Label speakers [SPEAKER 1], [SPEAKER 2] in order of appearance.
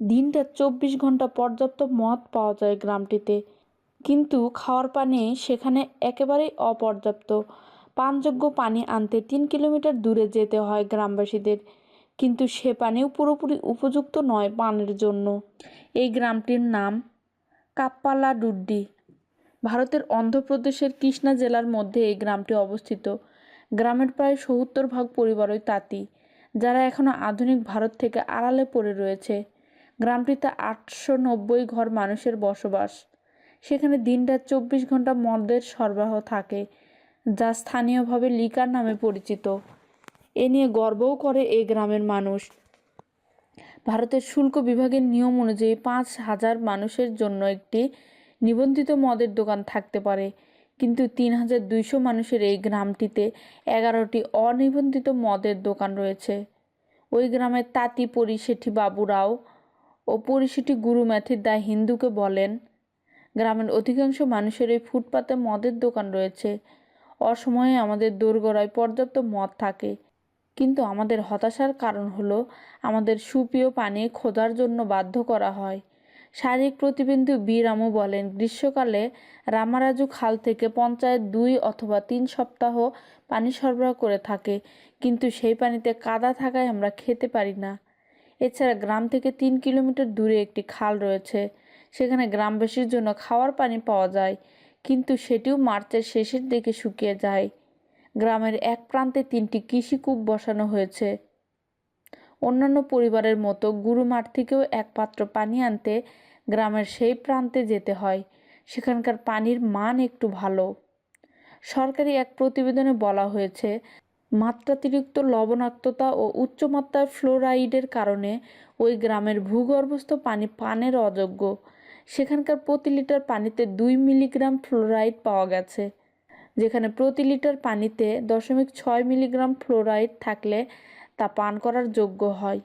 [SPEAKER 1] দিনটা চব্বিশ ঘণ্টা পর্যাপ্ত মদ পাওয়া যায় গ্রামটিতে। কিন্তু খাওয়ার পানি সেখানে একেবারেই অপর্যাপ্ত। পানযোগ্য পানি আনতে তিন কিলোমিটার দূরে যেতে হয় গ্রামবাসীদের। কিন্তু সে পানিও পুরোপুরি উপযুক্ত নয় পানের জন্য। এই গ্রামটির নাম কাপ্পালাডুড্ডি। ভারতের অন্ধ্রপ্রদেশের কৃষ্ণা জেলার মধ্যে এই গ্রামটি অবস্থিত। গ্রামের প্রায় সত্তর ভাগ পরিবারই তাঁতি, যারা এখনও আধুনিক ভারত থেকে আড়ালে পড়ে রয়েছে। গ্রামটিতে আটশো নব্বই ঘর মানুষের বসবাস। সেখানে দিনরাত চব্বিশ ঘণ্টা মদের সরবরাহ থাকে, যা স্থানীয়ভাবে লিকার নামে পরিচিত। এ নিয়ে গর্বও করে এই গ্রামের মানুষ। ভারতের শুল্ক বিভাগের নিয়ম অনুযায়ী পাঁচ হাজার মানুষের জন্য একটি নিবন্ধিত মদের দোকান থাকতে পারে, কিন্তু তিন হাজার দুইশো মানুষের এই গ্রামটিতে এগারোটি অনিবন্ধিত মদের দোকান রয়েছে। ওই গ্রামের তাঁতি পরিশেঠি বাবুরাও পরিশেঠি গুরু ম্যাথির দা হিন্দুকে বলেন। গ্রামের অধিকাংশ মানুষের এই ফুটপাতে মদের দোকান রয়েছে। অসময়ে আমাদের দোরগোড়ায় পর্যাপ্ত মদ থাকে। কিন্তু আমাদের হতাশার কারণ হলো আমাদের সুপ্রিয় পানি খোঁজার জন্য বাধ্য করা হয়। শারীরিক প্রতিবন্ধী বি রামু বলেন, গ্রীষ্মকালে রামারাজু খাল থেকে পঞ্চায়েত দুই অথবা তিন সপ্তাহ পানি সরবরাহ করে থাকে। কিন্তু সেই পানিতে কাদা থাকায় আমরা খেতে পারি না। এছাড়া গ্রাম থেকে তিন কিলোমিটার দূরে একটি খাল রয়েছে। সেখানে গ্রামবাসীর জন্য খাওয়ার পানি পাওয়া যায়, কিন্তু সেটিও মার্চের শেষের দিকে শুকিয়ে যায়। গ্রামের এক প্রান্তে তিনটি কৃষিকূপ বসানো হয়েছে। অন্যান্য পরিবারের মতো গুরুমাঠ থেকেও এক পাত্র পানি আনতে গ্রামের সেই প্রান্তে যেতে হয়। সেখানকার পানির মান একটু ভালো। সরকারি এক প্রতিবেদনে বলা হয়েছে মাত্রাতিরিক্ত লবণাক্ততা ও উচ্চমাত্রার ফ্লোরাইডের কারণে ওই গ্রামের ভূগর্ভস্থ পানি পানের অযোগ্য। সেখানকার প্রতি লিটার পানিতে দুই মিলিগ্রাম ফ্লোরাইড পাওয়া গেছে, যেখানে প্রতি লিটার পানিতে দশমিক ছয় মিলিগ্রাম ফ্লোরাইড থাকলে তা পান করার যোগ্য হয়।